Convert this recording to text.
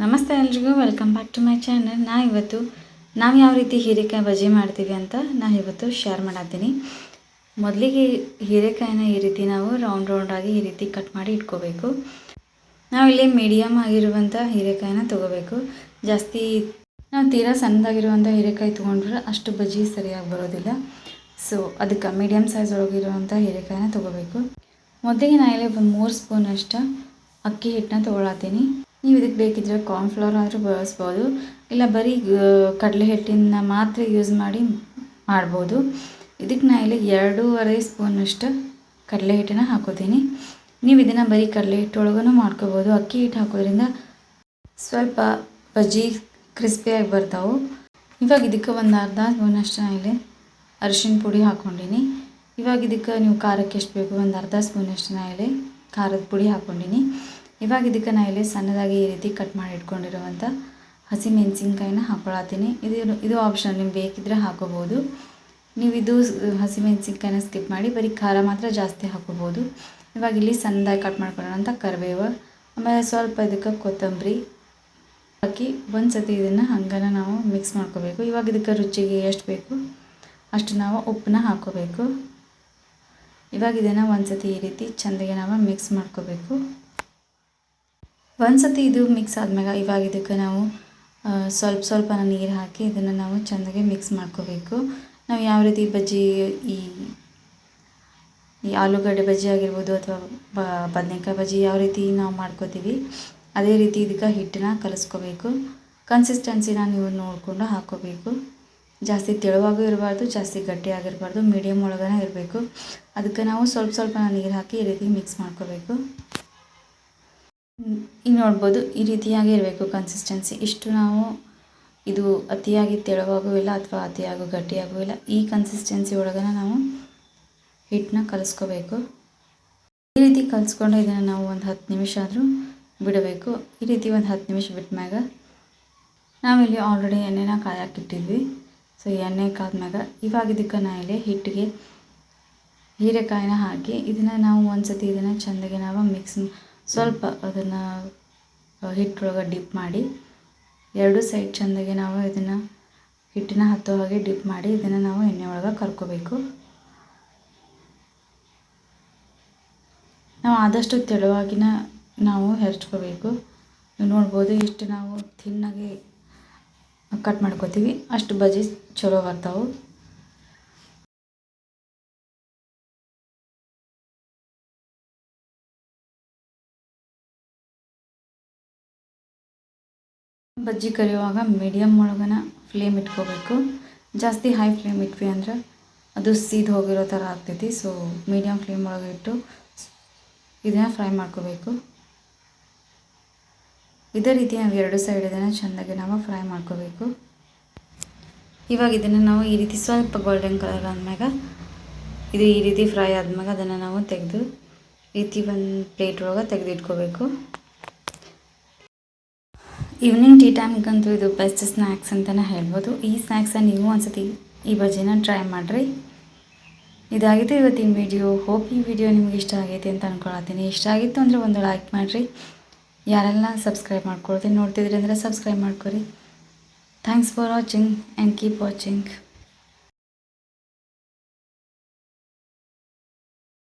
ನಮಸ್ತೆ ಎಲ್ರಿಗೂ welcome back to my channel ನಾ ಇವತ್ತು, ನಾವು ಯಾವ ರೀತಿ ಹೀರೆಕಾಯಿ ಬಜ್ಜಿ ಮಾಡ್ತೀವಿ ಅಂತ ನಾನು ಇವತ್ತು ಶೇರ್ ಮಾಡತ್ತೀನಿ. ಮೊದಲಿಗೆ ಹೀರೆಕಾಯಿನ ಈ ರೀತಿ ನಾವು ರೌಂಡ್ ರೌಂಡಾಗಿ ಈ ರೀತಿ ಕಟ್ ಮಾಡಿ ಇಟ್ಕೋಬೇಕು. ನಾವಿಲ್ಲಿ ಮೀಡಿಯಮ್ ಆಗಿರುವಂಥ ಹೀರೆಕಾಯಿನ ತೊಗೋಬೇಕು. ಜಾಸ್ತಿ, ನಾವು ತೀರಾ ಸಣ್ಣದಾಗಿರುವಂಥ ಹೀರೆಕಾಯಿ ತೊಗೊಂಡ್ರೆ ಅಷ್ಟು ಬಜ್ಜಿ ಸರಿಯಾಗಿ ಬರೋದಿಲ್ಲ. ಸೊ ಅದಕ್ಕೆ ಮೀಡಿಯಮ್ ಸೈಜ್ ಒಳಗಿರುವಂಥ ಹೀರೆಕಾಯಿನ ತೊಗೋಬೇಕು. ಮೊದಲಿಗೆ ನಾನು ಇಲ್ಲಿ ಒಂದು ಮೂರು ಸ್ಪೂನ್ ಅಷ್ಟು ಅಕ್ಕಿ ಹಿಟ್ಟನ್ನ ತೊಗೊಳತ್ತೀನಿ. ನೀವು ಇದಕ್ಕೆ ಬೇಕಿದ್ದರೆ ಕಾರ್ನ್ಫ್ಲವರ್ ಆದರೂ ಬಳಸ್ಬೋದು. ಇಲ್ಲ ಬರೀ ಕಡಲೆ ಹಿಟ್ಟಿನ ಮಾತ್ರ ಯೂಸ್ ಮಾಡಿ ಮಾಡ್ಬೋದು. ಇದಕ್ಕೆ ನಾನು ಇಲ್ಲಿ ಎರಡೂವರೆ ಸ್ಪೂನಷ್ಟು ಕಡಲೆ ಹಿಟ್ಟನ್ನು ಹಾಕೋತೀನಿ. ನೀವು ಇದನ್ನು ಬರೀ ಕಡಲೆ ಹಿಟ್ಟೊಳಗೂ ಮಾಡ್ಕೋಬೋದು. ಅಕ್ಕಿ ಹಿಟ್ಟು ಹಾಕೋದ್ರಿಂದ ಸ್ವಲ್ಪ ಬಜ್ಜಿ ಕ್ರಿಸ್ಪಿಯಾಗಿ ಬರ್ತಾವೆ. ಇವಾಗ ಇದಕ್ಕೆ ಒಂದು ಅರ್ಧ ಸ್ಪೂನಷ್ಟು ನಾನು ಇಲ್ಲಿ ಅರಿಶಿನ ಪುಡಿ ಹಾಕ್ಕೊಂಡಿನಿ ಇವಾಗ ಇದಕ್ಕೆ ನೀವು ಖಾರಕ್ಕೆ ಎಷ್ಟು ಬೇಕು ಒಂದು ಅರ್ಧ ಸ್ಪೂನಷ್ಟು ನಾನು ಇಲ್ಲಿ ಖಾರದ ಪುಡಿ ಹಾಕ್ಕೊಂಡಿನಿ ಇವಾಗ ಇದಕ್ಕೆ ನಾನು ಇಲ್ಲಿ ಸಣ್ಣದಾಗಿ ಈ ರೀತಿ ಕಟ್ ಮಾಡಿ ಇಟ್ಕೊಂಡಿರುವಂಥ ಹಸಿ ಮೆಣಸಿನ್ಕಾಯಿನ ಇದು ಇದು ಆಪ್ಷನ್ ನಿಮ್ಗೆ ಬೇಕಿದ್ರೆ ಹಾಕೋಬೋದು. ನೀವು ಇದು ಹಸಿ ಮೆಣಸಿನ್ಕಾಯಿನ ಸ್ಕಿಪ್ ಮಾಡಿ ಬರೀ ಖಾರ ಮಾತ್ರ ಜಾಸ್ತಿ ಹಾಕೋಬೋದು. ಇವಾಗ ಇಲ್ಲಿ ಸಣ್ಣದಾಗಿ ಕಟ್ ಮಾಡ್ಕೊಳ್ಳೋಂಥ ಕರಿಬೇವು. ಆಮೇಲೆ ಸ್ವಲ್ಪ ಇದಕ್ಕೆ ಕೊತ್ತಂಬರಿ ಹಾಕಿ ಒಂದು ಸತಿ ಇದನ್ನು ಹಂಗನ ನಾವು ಮಿಕ್ಸ್ ಮಾಡ್ಕೋಬೇಕು. ಇವಾಗ ಇದಕ್ಕೆ ರುಚಿಗೆ ಎಷ್ಟು ಬೇಕು? ಅಷ್ಟು ನಾವು ಉಪ್ಪನ್ನ ಹಾಕೋಬೇಕು. ಇವಾಗ ಇದನ್ನು ಒಂದು ಸತಿ ಈ ರೀತಿ ಚೆಂದಾಗಿ ನಾವು ಮಿಕ್ಸ್ ಮಾಡ್ಕೋಬೇಕು. ಒಂದು ಸತಿ ಇದು ಮಿಕ್ಸ್ ಆದ್ಮೇಲೆ ಇವಾಗ ಇದಕ್ಕೆ ನಾವು ಸ್ವಲ್ಪ ಸ್ವಲ್ಪ ನೀರು ಹಾಕಿ ಇದನ್ನು ನಾವು ಚೆಂದಾಗಿ ಮಿಕ್ಸ್ ಮಾಡ್ಕೋಬೇಕು. ನಾವು ಯಾವ ರೀತಿ ಬಜ್ಜಿ ಈ ಈ ಆಲೂಗಡ್ಡೆ ಬಜ್ಜಿ ಆಗಿರ್ಬೋದು ಅಥವಾ ಬದನೆಕಾಯಿ ಬಜ್ಜಿ ಯಾವ ರೀತಿ ನಾವು ಮಾಡ್ಕೋತೀವಿ, ಅದೇ ರೀತಿ ಇದಕ್ಕೆ ಹಿಟ್ಟನ್ನ ಕಲಿಸ್ಕೋಬೇಕು. ಕನ್ಸಿಸ್ಟೆನ್ಸಿನ ನೀವು ನೋಡಿಕೊಂಡು ಹಾಕ್ಕೋಬೇಕು ಜಾಸ್ತಿ ತೆಳುವಾಗೂ ಇರಬಾರ್ದು, ಜಾಸ್ತಿ ಗಟ್ಟಿಯಾಗಿರಬಾರ್ದು ಮೀಡಿಯಮ್ ಒಳಗೇ ಇರಬೇಕು. ಅದಕ್ಕೆ ನಾವು ಸ್ವಲ್ಪ ಸ್ವಲ್ಪ ನೀರು ಹಾಕಿ ಈ ರೀತಿ ಮಿಕ್ಸ್ ಮಾಡ್ಕೋಬೇಕು. ಈಗ ನೋಡ್ಬೋದು ಈ ರೀತಿಯಾಗಿ ಇರಬೇಕು ಕನ್ಸಿಸ್ಟೆನ್ಸಿ ಇಷ್ಟು ನಾವು ಇದು ಅತಿಯಾಗಿ ತೆಳುವಾಗೂ ಇಲ್ಲ ಅಥವಾ ಅತಿಯಾಗೂ ಗಟ್ಟಿಯಾಗೂ ಇಲ್ಲ ಈ ಕನ್ಸಿಸ್ಟೆನ್ಸಿ ಒಳಗನ ನಾವು ಹಿಟ್ಟನ್ನ ಕಲಿಸ್ಕೋಬೇಕು. ಈ ರೀತಿ ಕಲಿಸ್ಕೊಂಡು ಇದನ್ನು ನಾವು ಒಂದು ಹತ್ತು ನಿಮಿಷ ಆದರೂ ಬಿಡಬೇಕು. ಈ ರೀತಿ ಒಂದು ಹತ್ತು ನಿಮಿಷ ಬಿಟ್ಟ ಮ್ಯಾಗ ನಾವಿಲ್ಲಿ ಆಲ್ರೆಡಿ ಎಣ್ಣೆನ ಕಾಯಾಕಿಟ್ಟಿದ್ವಿ. ಸೊ ಎಣ್ಣೆ ಕಾದ್ಮ್ಯಾಗ ಇವಾಗ ಇದಕ್ಕೆ ನಾ ಇಲ್ಲಿ ಹಿಟ್ಟಿಗೆ ಹೀರೆಕಾಯಿನ ಹಾಕಿ ಇದನ್ನು ನಾವು ಒಂದು ಸತಿ ಇದನ್ನು ಚೆಂದಾಗಿ ನಾವು ಮಿಕ್ಸ್ ಸ್ವಲ್ಪ ಅದನ್ನು ಹಿಟ್ಟೊಳಗೆ ಡಿಪ್ ಮಾಡಿ, ಎರಡು ಸೈಡ್ ಚೆಂದಾಗಿ ನಾವು ಇದನ್ನು ಹಿಟ್ಟಿನ ಹತ್ತೋ ಹಾಗೆ ಡಿಪ್ ಮಾಡಿ ಇದನ್ನು ನಾವು ಎಣ್ಣೆ ಒಳಗೆ ಕರ್ಕೋಬೇಕು. ನಾವು ಆದಷ್ಟು ತೆಳುವಾಗಿನ ನಾವು ಹೆರ್ಚ್ಕೋಬೇಕು. ನೀವು ನೋಡ್ಬೋದು ಇಷ್ಟು ನಾವು ಥಿನ್ನಾಗಿ ಕಟ್ ಮಾಡ್ಕೋತೀವಿ. ಅಷ್ಟು ಬಜ್ಜಿ ಚಲೋ ಬರ್ತಾವೆ. ಬಜ್ಜಿ ಕರಿಯುವಾಗ ಮೀಡಿಯಮ್ ಒಳಗನ ಫ್ಲೇಮ್ ಇಟ್ಕೋಬೇಕು. ಜಾಸ್ತಿ ಹೈ ಫ್ಲೇಮ್ ಇಟ್ವಿ ಅಂದ್ರೆ ಅದು ಸೀದ್ ಹೋಗಿರೋ ಥರ ಆಗ್ತೈತಿ. ಸೊ ಮೀಡಿಯಮ್ ಫ್ಲೇಮ್ ಒಳಗೆ ಇಟ್ಟು ಇದನ್ನು ಫ್ರೈ ಮಾಡ್ಕೋಬೇಕು. ಇದೇ ರೀತಿ ನಾವು ಎರಡು ಸೈಡ್ ಇದನ್ನು ಚೆಂದಾಗಿ ನಾವು ಫ್ರೈ ಮಾಡ್ಕೋಬೇಕು. ಇವಾಗ ಇದನ್ನು ನಾವು ಈ ರೀತಿ ಸ್ವಲ್ಪ ಗೋಲ್ಡನ್ ಕಲರ್ ಆದಮ್ಯಾಗ, ಇದು ಈ ರೀತಿ ಫ್ರೈ ಆದ್ಮ್ಯಾಗ ಅದನ್ನು ನಾವು ತೆಗೆದು ರೀತಿ ಒಂದು ಪ್ಲೇಟ್ ಒಳಗೆ ತೆಗೆದು ಇಟ್ಕೋಬೇಕು ಈವ್ನಿಂಗ್ ಟೀ ಟೈಮ್ಗಂತೂ ಇದು ಬೆಸ್ಟ್ ಸ್ನ್ಯಾಕ್ಸ್ ಅಂತಲೇ ಹೇಳ್ಬೋದು. ಈ ಸ್ನ್ಯಾಕ್ಸನ್ನ ನೀವು ಒಂದ್ಸತಿ ಈ ಬಜ್ಜಿನ ಟ್ರೈ ಮಾಡಿರಿ. ಇದಾಗಿತ್ತು ಇವತ್ತಿನ ವಿಡಿಯೋ ಹೋಪ್ ಈ ವಿಡಿಯೋ ನಿಮ್ಗೆ ಇಷ್ಟ ಆಗೈತಿ ಅಂತ ಅಂದ್ಕೊಳತ್ತೀನಿ ಇಷ್ಟ ಆಗಿತ್ತು ಅಂದರೆ ಒಂದು ಲೈಕ್ ಮಾಡಿರಿ. ಯಾರೆಲ್ಲ ಸಬ್ಸ್ಕ್ರೈಬ್ ಮಾಡ್ಕೊಳ್ತೀನಿ ನೋಡ್ತಿದ್ರಿ ಅಂದರೆ ಸಬ್ಸ್ಕ್ರೈಬ್ ಮಾಡ್ಕೊರಿ. Thanks for watching and keep watching